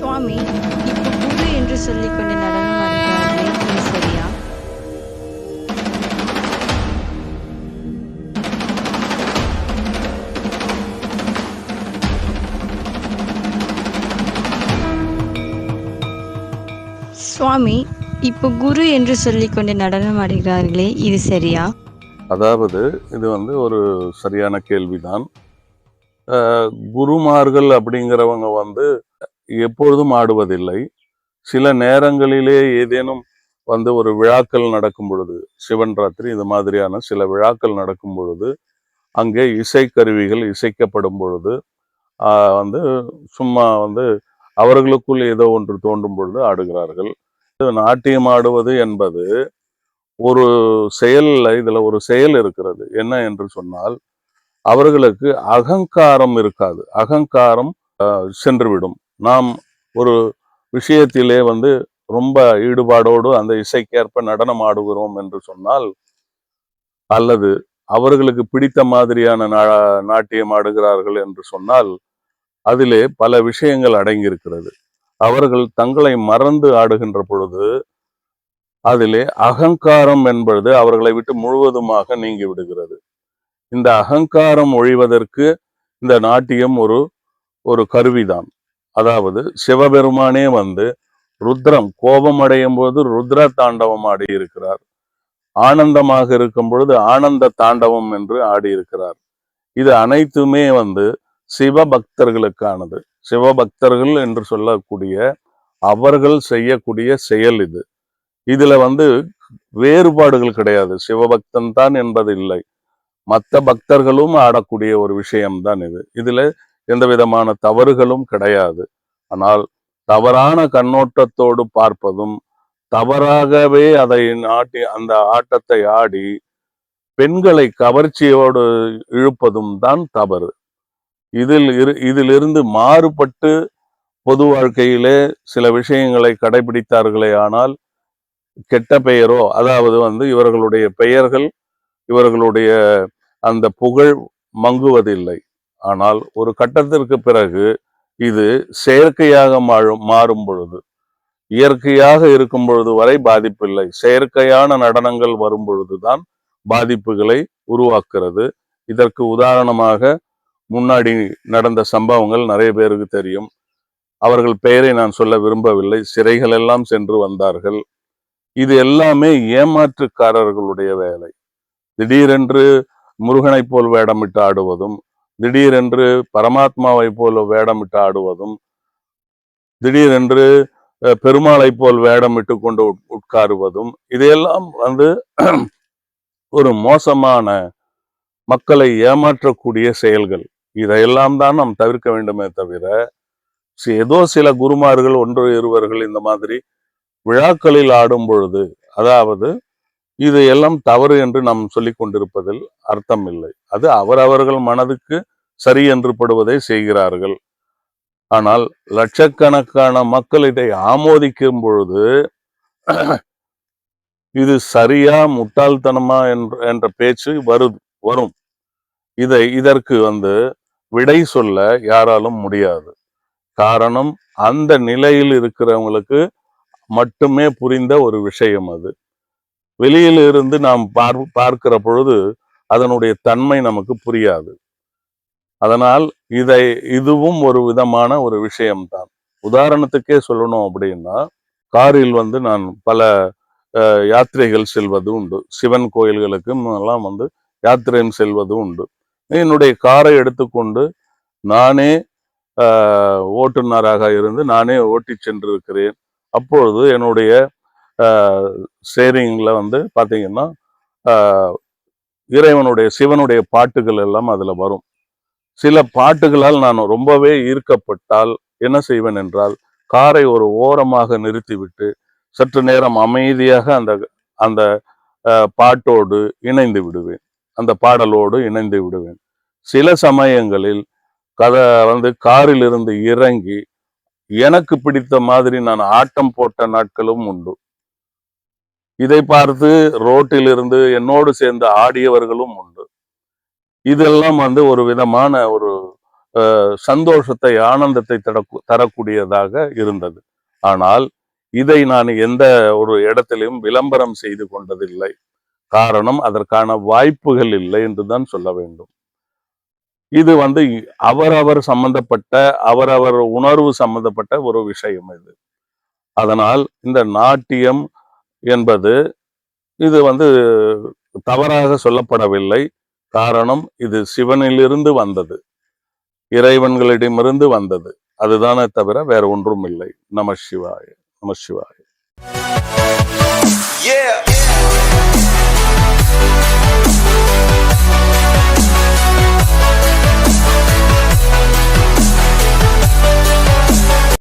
சுவாமி இப்போ குரு என்று சொல்லிக்கொண்டு நடனம் ஆடுகிறார்களே சரியா சுவாமி இப்போ குரு என்று சொல்லிக்கொண்டு நடனம் ஆடுகிறார்களே இது சரியா? அதாவது இது வந்து ஒரு சரியான கேள்விதான். குருமார்கள் அப்படிங்கிறவங்க வந்து எப்பொழுதும் ஆடுவதில்லை. சில நேரங்களிலே ஏதேனும் வந்து ஒரு விழாக்கள் நடக்கும் பொழுது சிவன் ராத்திரி இது மாதிரியான சில விழாக்கள் நடக்கும் பொழுது அங்கே இசைக்கருவிகள் இசைக்கப்படும் பொழுது வந்து சும்மா வந்து அவர்களுக்குள் ஏதோ ஒன்று தோன்றும் பொழுது ஆடுகிறார்கள். இது நாட்டியம் ஆடுவது என்பது ஒரு செயலில் இதில் ஒரு செயல் இருக்கிறது. என்ன என்று சொன்னால் அவர்களுக்கு அகங்காரம் இருக்காது. அகங்காரம் சென்றுவிடும். நாம் ஒரு விஷயத்திலே வந்து ரொம்ப ஈடுபாடோடு அந்த இசைக்கேற்ப நடனம் ஆடுகிறோம் என்று சொன்னால் அல்லது அவர்களுக்கு பிடித்த மாதிரியான நா- நாட்டியம் ஆடுகிறார்கள் என்று சொன்னால் அதிலே பல விஷயங்கள் அடங்கியிருக்கிறது. அவர்கள் தங்களை மறந்து ஆடுகின்ற பொழுது அதிலே அகங்காரம் என்பது அவர்களை விட்டு முழுவதுமாக நீங்கி விடுகிறது. இந்த அகங்காரம் ஒழிவதற்கு இந்த நாட்டியம் ஒரு ஒரு கருவிதான். அதாவது சிவபெருமானே வந்து ருத்ரம் கோபம் அடையும் போது ருத்ர தாண்டவம் ஆடி இருக்கிறார் ஆனந்தமாக இருக்கும் பொழுது ஆனந்த தாண்டவம் என்று ஆடி இருக்கிறார் இது அனைத்துமே வந்து சிவபக்தர்களுக்கானது. சிவபக்தர்கள் என்று சொல்லக்கூடிய அவர்கள் செய்யக்கூடிய செயல் இது. இதுல வந்து வேறுபாடுகள் கிடையாது. சிவபக்தன் தான் என்பது இல்லை மற்ற பக்தர்களும் ஆடக்கூடிய ஒரு விஷயம்தான் இது. இதுல எந்த விதமான தவறுகளும் கிடையாது. ஆனால் தவறான கண்ணோட்டத்தோடு பார்ப்பதும் தவறாகவே அதை ஆட்டி அந்த ஆட்டத்தை ஆடி பெண்களை கவர்ச்சியோடு இழுப்பதும் தான் தவறு. இதில் இரு இதிலிருந்து மாறுபட்டு பொது வாழ்க்கையிலே சில விஷயங்களை கடைபிடித்தார்களே ஆனால் கெட்ட பெயரோ அதாவது வந்து இவர்களுடைய பெயர்கள் இவர்களுடைய அந்த புகழ் மங்குவதில்லை. ஆனால் ஒரு கட்டத்திற்கு பிறகு இது செயற்கையாக மாறும் மாறும் பொழுது இயற்கையாக இருக்கும் பொழுது வரை பாதிப்பில்லை. செயற்கையான நடனங்கள் வரும் பொழுதுதான் பாதிப்புகளை உருவாக்குறது இதற்கு உதாரணமாக முன்னாடி நடந்த சம்பவங்கள் நிறைய பேருக்கு தெரியும். அவர்கள் பெயரை நான் சொல்ல விரும்பவில்லை. சிறைகள் எல்லாம் சென்று வந்தார்கள். இது எல்லாமே ஏமாற்றுக்காரர்களுடைய வேலை. திடீரென்று முருகனைப் போல் வேடமிட்டு ஆடுவதும் திடீரென்று பரமாத்மாவை போல வேடமிட்டு ஆடுவதும் திடீரென்று பெருமாளை பெருமாளைப் போல் வேடமிட்டு கொண்டு உட்காருவதும் இதையெல்லாம் வந்து ஒரு மோசமான மக்களை ஏமாற்றக்கூடிய செயல்கள். இதையெல்லாம் தான் நாம் தவிர்க்க வேண்டுமே தவிர ஏதோ சில குருமார்கள் ஒன்று இருவர்கள் இந்த மாதிரி விழாக்களில் ஆடும் பொழுது அதாவது இது எல்லாம் தவறு என்று நாம் சொல்லிக் கொண்டிருப்பதில் அர்த்தம் இல்லை. அது அவரவர்கள் மனதுக்கு சரி என்று படுவதை செய்கிறார்கள். ஆனால் லட்சக்கணக்கான மக்கள் இதை ஆமோதிக்கும் பொழுது இது சரியா முட்டாள்தனமா என்ற பேச்சு வருது வரும். இதை இதற்கு வந்து விடை சொல்ல யாராலும் முடியாது. காரணம் அந்த நிலையில் இருக்கிறவங்களுக்கு மட்டுமே புரிந்த ஒரு விஷயம் அது. வெளியில் இருந்து நாம் பார் பார்க்கிற பொழுது அதனுடைய தன்மை நமக்கு புரியாது. அதனால் இதை இதுவும் ஒரு விதமான ஒரு விஷயம்தான். உதாரணத்துக்கே சொல்லணும் அப்படின்னா காரில் வந்து நான் பல யாத்திரைகள் செல்வது உண்டு. சிவன் கோயில்களுக்கும் எல்லாம் வந்து யாத்திரையும் செல்வது உண்டு. என்னுடைய காரை எடுத்துக்கொண்டு நானே ஆஹ், ஓட்டுநராக இருந்து நானே ஓட்டி சென்றிருக்கிறேன். அப்பொழுது என்னுடைய ஷேரிங்கில் வந்து பார்த்திங்கன்னா இறைவனுடைய சிவனுடைய பாட்டுகள் எல்லாம் அதில் வரும். சில பாட்டுகளால் நான் ரொம்பவே ஈர்க்கப்பட்டால் என்ன செய்வேன் என்றால் காரை ஒரு ஓரமாக நிறுத்திவிட்டு சற்று நேரம் அமைதியாக அந்த அந்த பாட்டோடு இணைந்து விடுவேன். அந்த பாடலோடு இணைந்து விடுவேன். சில சமயங்களில் கதை வந்து காரிலிருந்து இறங்கி எனக்கு பிடித்த மாதிரி நான் ஆட்டம் போட்ட நாட்களும் உண்டு. இதை பார்த்து ரோட்டில் இருந்து என்னோடு சேர்ந்து ஆடியவர்களும் உண்டு. இதெல்லாம் வந்து ஒரு விதமான ஒரு அஹ், சந்தோஷத்தை ஆனந்தத்தை தரக்கூடியதாக இருந்தது. ஆனால் இதை நான் எந்த ஒரு இடத்திலும் விளம்பரம் செய்து கொண்டதில்லை. காரணம் அதற்கான வாய்ப்புகள் இல்லை என்று தான் சொல்ல வேண்டும். இது வந்து அவரவர் சம்பந்தப்பட்ட அவரவர் உணர்வு சம்பந்தப்பட்ட ஒரு விஷயம் இது. அதனால் இந்த நாட்டியம் என்பது இது வந்து தவறாக சொல்லப்படவில்லை. காரணம் இது சிவனிலிருந்து வந்தது. இறைவன்களிடமிருந்து வந்தது. அதுதானே தவிர வேற ஒன்றும் இல்லை நம சிவாய நம சிவாய.